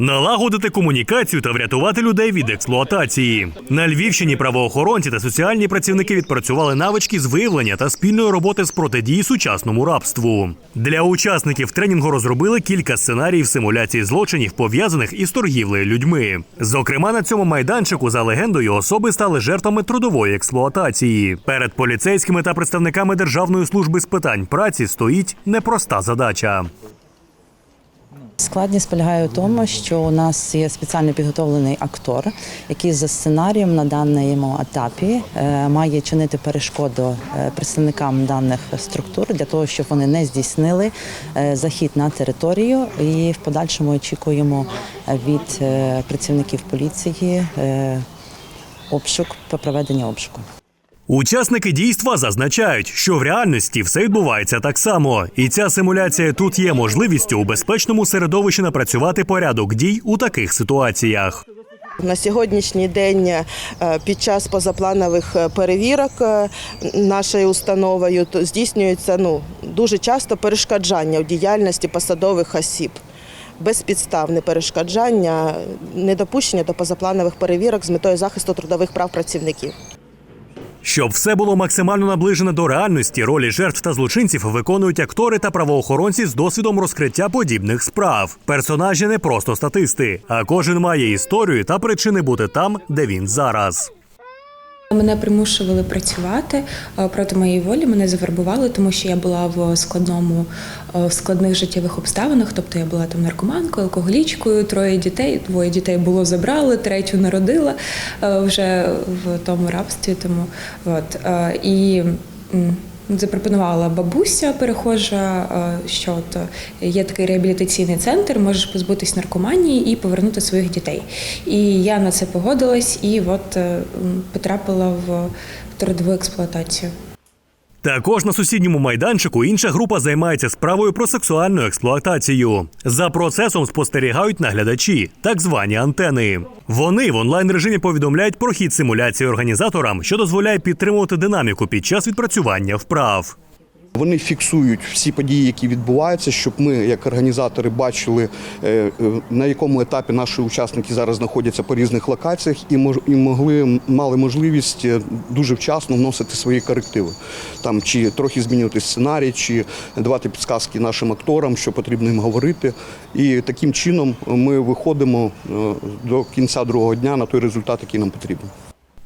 Налагодити комунікацію та врятувати людей від експлуатації. На Львівщині правоохоронці та соціальні працівники відпрацювали навички з виявлення та спільної роботи з протидії сучасному рабству. Для учасників тренінгу розробили кілька сценаріїв симуляції злочинів, пов'язаних із торгівлею людьми. Зокрема, на цьому майданчику за легендою особи стали жертвами трудової експлуатації. Перед поліцейськими та представниками Державної служби з питань праці стоїть непроста задача. Складність полягає у тому, що у нас є спеціально підготовлений актор, який за сценарієм на даному етапі е, має чинити перешкоду е, представникам даних структур для того, щоб вони не здійснили е, захід на територію. І в подальшому очікуємо від працівників поліції обшук по проведення обшуку. Учасники дійства зазначають, що в реальності все відбувається так само, і ця симуляція тут є можливістю у безпечному середовищі напрацювати порядок дій у таких ситуаціях. На сьогоднішній день е, під час позапланових е, перевірок е, нашою установою здійснюється ну, дуже часто перешкоджання у діяльності посадових осіб. Безпідставне перешкоджання, недопущення до позапланових перевірок з метою захисту трудових прав працівників. Щоб все було максимально наближено до реальності, ролі жертв та злочинців виконують актори та правоохоронці з досвідом розкриття подібних справ. Персонажі не просто статисти, а кожен має історію та причини бути там, де він зараз. Мене примушували працювати е, проти моєї волі. Мене завербували, тому що я була в складному е, в складних життєвих обставинах. Тобто я була там наркоманкою, алкоголічкою, троє дітей. Двоє дітей було забрали, третю народила е, вже в тому рабстві. Тому от і. Запропонувала бабуся перехожа, е, що от е, є такий реабілітаційний центр, можеш позбутись наркоманії і повернути своїх дітей. І я на це погодилась і от е, потрапила в трудову експлуатацію. Також на сусідньому майданчику інша група займається справою про сексуальну експлуатацію. За процесом спостерігають наглядачі, так звані антени. Вони в онлайн режимі повідомляють про хід симуляції організаторам, що дозволяє підтримувати динаміку під час відпрацювання вправ. Вони фіксують всі події, які відбуваються, щоб ми, як організатори, бачили е, е, на якому етапі наші учасники зараз знаходяться по різних локаціях, і могли мали можливість е, дуже вчасно вносити свої корективи. Там чи трохи змінювати сценарій, чи давати підсказки нашим акторам, що потрібно їм говорити. І таким чином ми виходимо до кінця другого дня на той результат, який нам потрібен.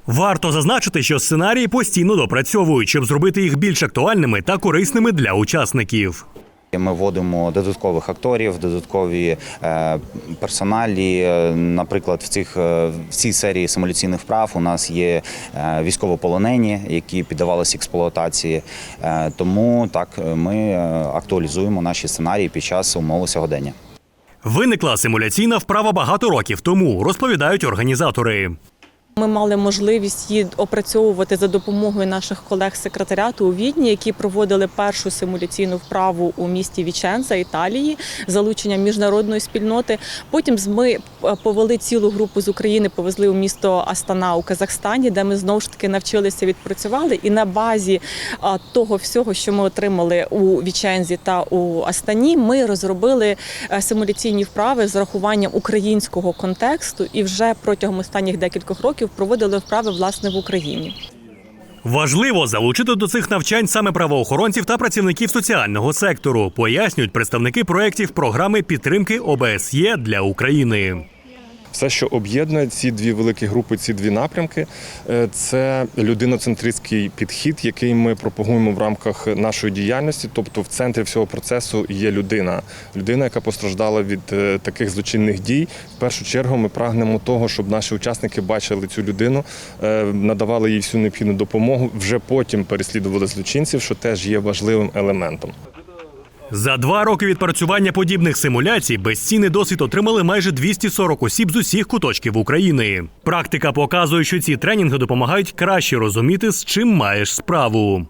Варто зазначити, що сценарії постійно допрацьовують, щоб зробити їх більш актуальними та корисними для учасників. Ми вводимо додаткових акторів, додаткові е, персоналі. Е, Наприклад, в цих е, в цій серії симуляційних вправ у нас є військовополонені, які піддавалися експлуатації. Тому так ми актуалізуємо наші сценарії під час умови сьогодення. Виникла симуляційна вправа багато років тому, розповідають організатори. Ми мали можливість її опрацьовувати за допомогою наших колег з секретаріату у Відні, які проводили першу симуляційну вправу у місті Віченза, Італії, з залученням міжнародної спільноти. Потім ми е, повели цілу групу з України, повезли у місто Астана у Казахстані, де ми знову ж таки навчилися відпрацювали. І на базі того всього, що ми отримали у Вічензі та у Астані, ми розробили е, симуляційні вправи з рахуванням українського контексту і вже протягом останніх декількох років проводили вправи власне в Україні. Важливо залучити до цих навчань саме правоохоронців та працівників соціального сектору, пояснюють представники проєктів програми підтримки ОБСЄ для України. Все, що об'єднує ці дві великі групи, ці дві напрямки, е, це людиноцентристський підхід, який ми пропагуємо в рамках нашої діяльності. Тобто, в центрі всього процесу є людина, людина, яка постраждала від е, таких злочинних дій. В першу чергу ми прагнемо того, щоб наші учасники бачили цю людину, е, надавали їй всю необхідну допомогу. Вже потім переслідували злочинців, що теж є важливим елементом. За два роки відпрацювання подібних симуляцій безцінний досвід отримали майже 240 осіб з усіх куточків України. Практика показує, що ці тренінги допомагають краще розуміти, з чим маєш справу.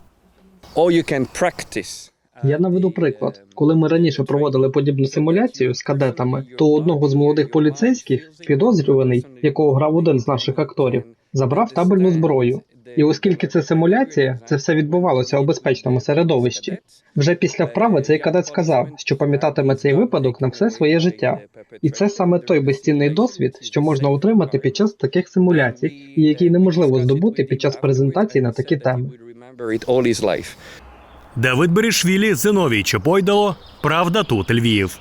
Or you can practice. Я наведу приклад. Коли ми раніше проводили подібну симуляцію з кадетами, то одного з молодих поліцейських підозрюваний, якого грав один з наших акторів, забрав табельну зброю. І оскільки це симуляція, це все відбувалося у безпечному середовищі. Вже після вправи цей кадет сказав, що пам'ятатиме цей випадок на все своє життя. І це саме той безцінний досвід, що можна отримати під час таких симуляцій, і який неможливо здобути під час презентацій на такі теми. Давид Берішвілі, Зиновій Чопойдало. Правда тут Львів.